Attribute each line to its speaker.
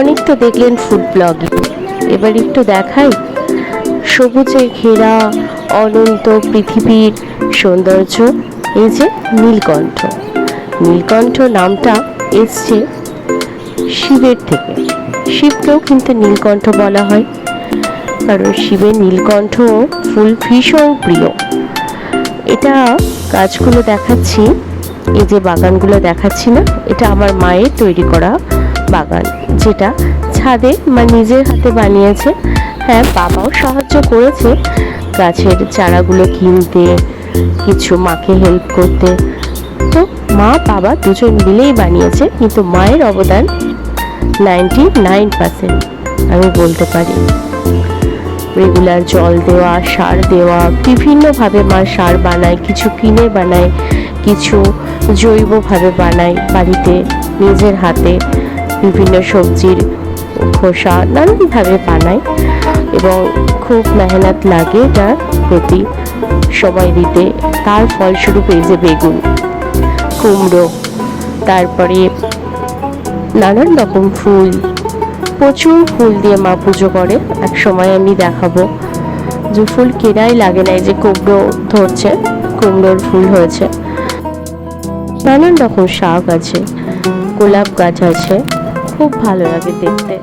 Speaker 1: অনেক তো দেখলেন ফুড ব্লগিং এবার একটু দেখাই সবুজে ঘেরা অনন্ত পৃথিবীর সৌন্দর্য, এই যে নীলকণ্ঠ। নীলকণ্ঠ নামটা এসছে শিবের থেকে। শিবকেও কিন্তু নীলকণ্ঠ বলা হয়, কারণ শিবের নীলকণ্ঠ ফুল ভীষণ প্রিয়। এটা গাছগুলো দেখাচ্ছি, এই যে বাগানগুলো দেখাচ্ছি না, এটা আমার মায়ের তৈরি করা বাগান। যেটা ছাদে মা নিজের হাতে বানিয়েছে। হ্যাঁ বাবাও সাহায্য করেছে গাছের চারাগুলো কিনতে, কিছু মাকে হেল্প করতে। তো মা, বাবা দুজন মিলেই বানিয়েছে, কিন্তু মায়ের অবদান নাইনটি নাইন পার্সেন্ট আমি বলতে পারি। রেগুলার জল দেওয়া, সার দেওয়া, বিভিন্নভাবে মা সার বানায়, কিছু কিনে বানায়, কিছু জৈবভাবে বানায় বাড়িতে নিজের হাতে। বিভিন্ন সবজির খোসা নানানভাবে বানায় এবং খুব মেহনত লাগে এটা প্রতি সময় দিতে। তার ফলস্বরূপ এই যে বেগুন, কুমড়ো, তারপরে নানান রকম ফুল, প্রচুর ফুল দিয়ে মা পুজো করে। এক সময় আমি দেখাবো যে ফুল কেনাই লাগে না যে কুমড়ো ধরছে, কুমড়োর ফুল হয়েছে। নানান রকম শাক আছে, গোলাপ গাছ আছে। খুব ভালো লাগে দেখতে।